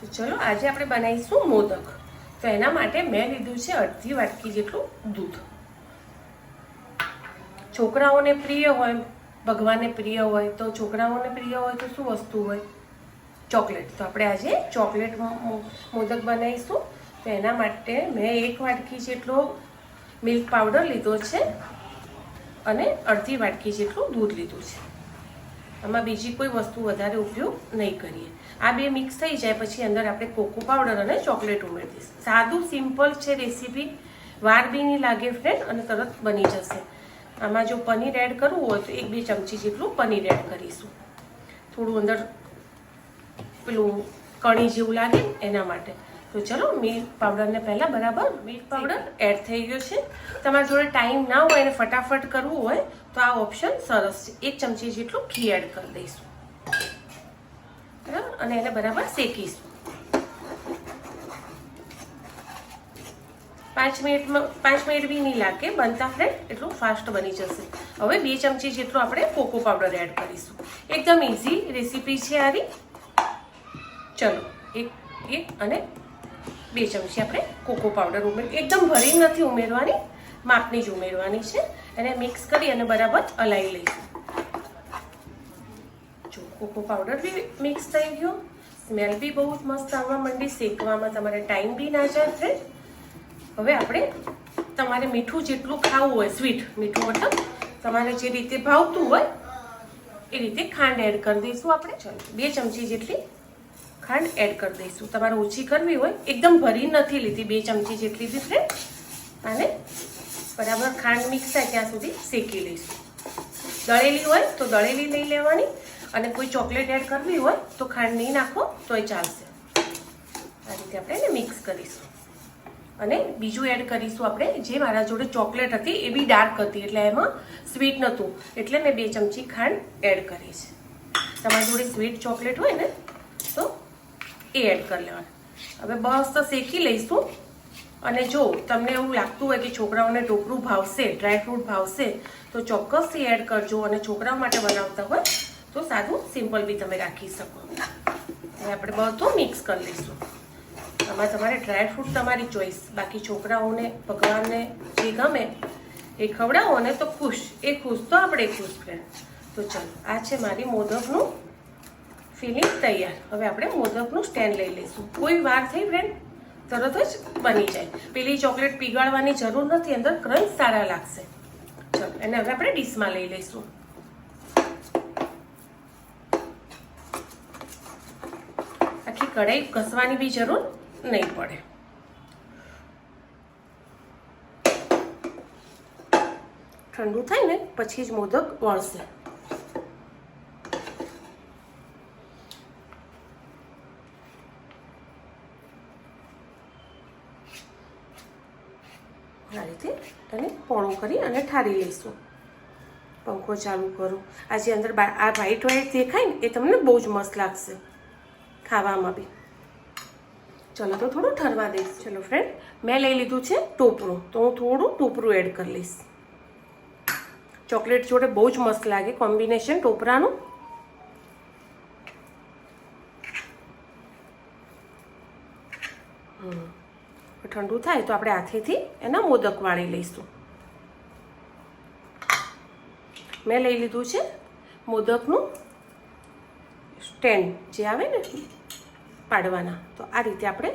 તો ચલો આજે આપણે બનાવીશું મોદક. તો એના માટે મેં લીધું છે અડધી વાટકી જેટલું દૂધ. છોકરાઓને પ્રિય હોય, ભગવાનને પ્રિય હોય, તો છોકરાઓને પ્રિય હોય તો શું વસ્તુ હોય? ચોકલેટ. તો આપણે આજે ચોકલેટ મોદક બનાવીશું. તો એના માટે મેં એક વાટકી જેટલો મિલ્ક પાવડર લીધો છે અને અડધી વાટકી જેટલું દૂધ લીધું છે. આમાં બીજી કોઈ વસ્તુ વધારે ઉપયોગ નહીં કરીએ. આ બે મિક્સ થઈ જાય પછી અંદર આપણે કોકો પાવડર અને ચોકલેટ ઉમેરી સાદું સિમ્પલ છે રેસીપી વાર બી નહીં લાગે ફ્રેન્ડ અને તરત બની જશે. આમાં જો પનીર એડ કરવું હોય તો એક બે ચમચી જેટલું પનીર એડ કરીશું. થોડું અંદર પેલું કણી જેવું લાગે એના માટે. તો ચલો મિલ્ક પાવડરને પહેલાં બરાબર મિલ્ક પાવડર એડ થઈ ગયો છે. તમારા જોડે ટાઈમ ના હોય અને ફટાફટ કરવું હોય, તો આ ઓપ્શન સરસ છે. એક ચમચી જેટલું ઘી એડ કરી દઈશું. બરાબર? અને એને બરાબર શેકીશું. પાંચ મિનિટમાં, પાંચ મિનિટ બી નહીં લાગે, બનતા ફ્રેડ એટલું ફાસ્ટ બની જશે. હવે બે ચમચી જેટલું આપણે કોકો પાવડર એડ કરીશું. એકદમ ઇઝી રેસીપી છે આરી ચલો, એક એક અને બે ચમચી આપણે કોકો પાવડર ઉમેર, એકદમ ભરી નથી ઉમેરવાની, માપની જ ઉમેરવાની છે. એને મિક્સ કરી અને બરાબર હલાવી લઈશું. જો કોકો પાવડર બી મિક્સ થઈ ગયો. સ્મેલ બી બહુ જ મસ્ત આવવા માંડી. શેકવામાં તમારે ટાઈમ બી ના જાય હવે આપણે તમારે મીઠું જેટલું ખાવું હોય સ્વીટ મીઠું મતલબ, તમારે જે રીતે ભાવતું હોય, એ રીતે ખાંડ એડ કરી દઈશું આપણે. ચલો, બે ચમચી જેટલી ખાંડ એડ કરી દઈશું. તમારે ઓછી કરવી હોય, એકદમ ભરી નથી લીધી, બે ચમચી જેટલી બી અને બરાબર ખાંડ મિક્સ થાય ત્યાં સુધી શેકી લઈશું. દળેલી હોય તો દળેલી લઈ લેવાની અને કોઈ ચોકલેટ એડ કરવી હોય તો ખાંડ નહીં નાખો, તોય ચાલશે. આ રીતે આપણે એને મિક્સ કરીશું. અને બીજું એડ કરીશું આપણે, જે મારા જોડે ચોકલેટ હતી એ બી ડાર્ક હતી, એટલે એમાં સ્વીટ નહોતું, એટલે મેં બે ચમચી ખાંડ એડ કરી છે. તમારી જોડે સ્વીટ ચોકલેટ હોય ને, તો એ એડ કરી લેવાનું. હવે બસ તો શેકી લઈશું. અને જો તમને એવું લાગતું હોય કે છોકરાઓને ઢોકળું ભાવશે ડ્રાયફ્રૂટ ભાવશે, તો ચોક્કસથી એડ કરજો અને છોકરાઓ માટે બનાવતા હોય તો સાદું સિમ્પલ બી તમે રાખી શકો. હવે આપણે બધું મિક્સ કરી લઈશું. આમાં તમારે ડ્રાયફ્રૂટ તમારી ચોઈસ બાકી છોકરાઓને, ભગવાનને જે ગમે એ ખવડાવો ને તો ખુશ. એ ખુશ તો આપણે ખુશ ફ્રેન્ડ તો ચાલો, આ છે મારી મોદકનું ફિલિંગ તૈયાર. હવે આપણે મોદકનું સ્ટેન્ડ લઈ લઈશું. કોઈ વાર થઈ ફ્રેન્ડ તરત જ બની જાય. પેલી ચોકલેટ પીગાળવાની જરૂર નથી. અંદર ક્રંચ સારા લાગશે. ચલો, એને હવે આપણે ડીશમાં લઈ લઈશું. આખી કઢાઈ ઘસવાની બી જરૂર નહીં પડે. ઠંડુ થાય ને, પછી જ મોદક વળશે આ રીતે એને પોણું કરી અને ઠારી લઈશું. પંખો ચાલુ કરું. આ જે અંદર આ વ્હાઈટ વ્હાઈટ દેખાય ને, એ તમને બહુ જ મસ્ત લાગશે. ખાવામાં બી. ચલો, તો થોડું ઠરવા દઈશ. ચલો ફ્રેન્ડ મેં લઈ લીધું છે ટોપરું તો હું થોડું ટોપરું એડ કરી લઈશ. ચોકલેટ જોડે બહુ જ મસ્ત લાગે કોમ્બિનેશન ટોપરાનું. ઠંડુ થાય તો આપણે હાથેથી એના મોદક વાળી લઈશું. મેં લઈ લીધું છે મોદકનું સ્ટેન્ડ જે આવે ને પાડવાના. તો આ રીતે આપણે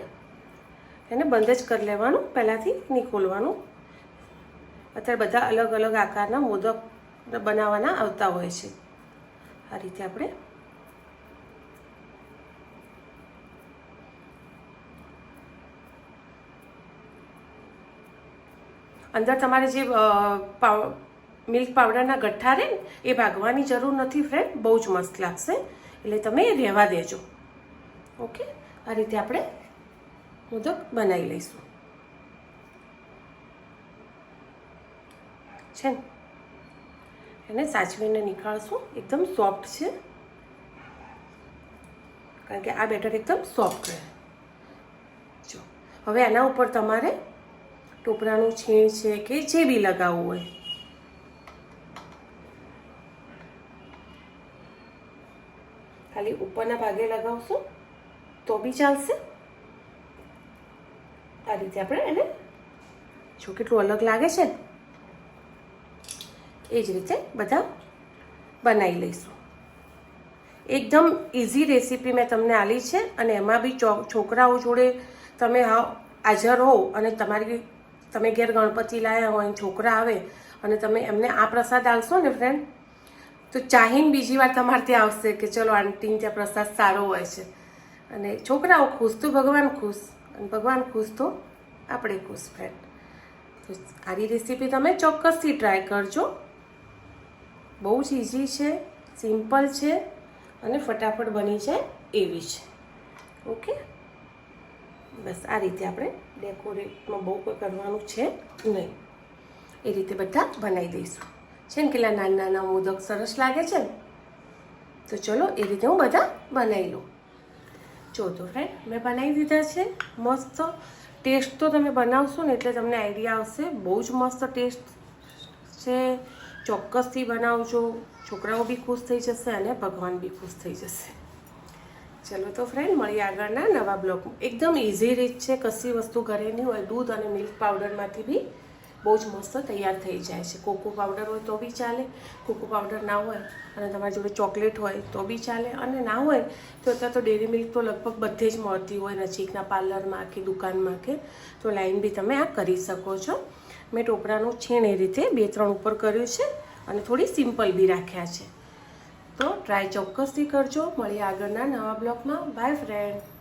એને બંધ જ કરી લેવાનું, પહેલાંથી નહીં ખોલવાનું અત્યારે બધા અલગ અલગ આકારના મોદક બનાવવાના આવતા હોય છે. આ રીતે આપણે અંદર તમારે જે મિલ્ક પાવડરના ગઠ્ઠા રહે એ ભાગવાની જરૂર નથી ફ્રેન્ડ બહુ જ મસ્ત લાગશે. એટલે તમે રહેવા દેજો. ઓકે? આ રીતે આપણે મોદક બનાવી લઈશું. છે ને? એને સાચવીને નીકાળશું એકદમ સોફ્ટ છે. કારણ કે આ બેટર એકદમ સોફ્ટ રહે. જો, હવે એના ઉપર તમારે ટોપરાનું છીણ છે કે જે બી લગાવવું હોય. ખાલી ઉપરના ભાગે લગાવશું તો બી ચાલશે. આ રીતે આપણે એને જો કેટલું અલગ લાગે છે એ જ રીતે બધા બનાવી લઈશું. એકદમ ઇઝી રેસીપી મેં તમને આલી છે અને એમાં બી છોકરાઓ જોડે તમે હા, હાજર હોવ અને તમારી તમે ઘેર ગણપતિ લાયા હોય, છોકરા આવે અને તમે એમને આ પ્રસાદ આવશો ને ફ્રેન્ડ તો ચાહીને બીજી વાર તમારે ત્યાં આવશે કે ચલો આંટીને ત્યાં પ્રસાદ સારો હોય છે. અને છોકરાઓ ખુશ, તો ભગવાન ખુશ. અને ભગવાન ખુશ તો આપણે ખુશ ફ્રેન્ડ તો આરી રેસીપી તમે ચોક્કસથી ટ્રાય કરજો. બહુ જ ઇઝી છે સિમ્પલ છે અને ફટાફટ બની જાય એવી છે. ઓકે બસ, આ રીતે આપણે ડેકોરેટમાં બહુ કોઈ કરવાનું છે નહીં. એ રીતે બધા બનાવી દઈશું. છે ને કેટલા નાના નાના મોદક સરસ લાગે છે ને? તો ચલો એ રીતે હું બધા બનાવી લઉં. તો ફ્રેન્ડ મેં બનાવી દીધા છે. મસ્ત ટેસ્ટ તો તમે બનાવશો ને એટલે તમને આઈડિયા આવશે. બહુ જ મસ્ત ટેસ્ટ છે. ચોક્કસથી બનાવજો. છોકરાઓ બી ખુશ થઈ જશે અને ભગવાન બી ખુશ થઈ જશે. ચલો તો ફ્રેન્ડ મળીએ આગળના નવા બ્લોગમાં. એકદમ ઇઝી રીત છે, કશી વસ્તુ ઘરે નહીં હોય. દૂધ અને મિલ્ક પાવડરમાંથી બી બહુ જ મસ્ત તૈયાર થઈ જાય છે. કોકો પાવડર હોય તો બી ચાલે કોકો પાવડર ના હોય અને તમારી જોડે ચોકલેટ હોય તો બી ચાલે. અને ના હોય તો અત્યારે તો ડેરી મિલ્ક તો લગભગ બધે જ મળતી હોય નજીકના પાર્લરમાં કે દુકાનમાં કે, તો લાઈન બી તમે આ કરી શકો છો. મેં ટોપરાનું છીણ એ રીતે બે ત્રણ ઉપર કર્યું છે અને થોડી સિમ્પલ બી રાખ્યા છે. તો ટ્રાય ચોક્કસથી કરજો. મળીએ આગળના નવા બ્લોગમાં બાય ફ્રેન્ડ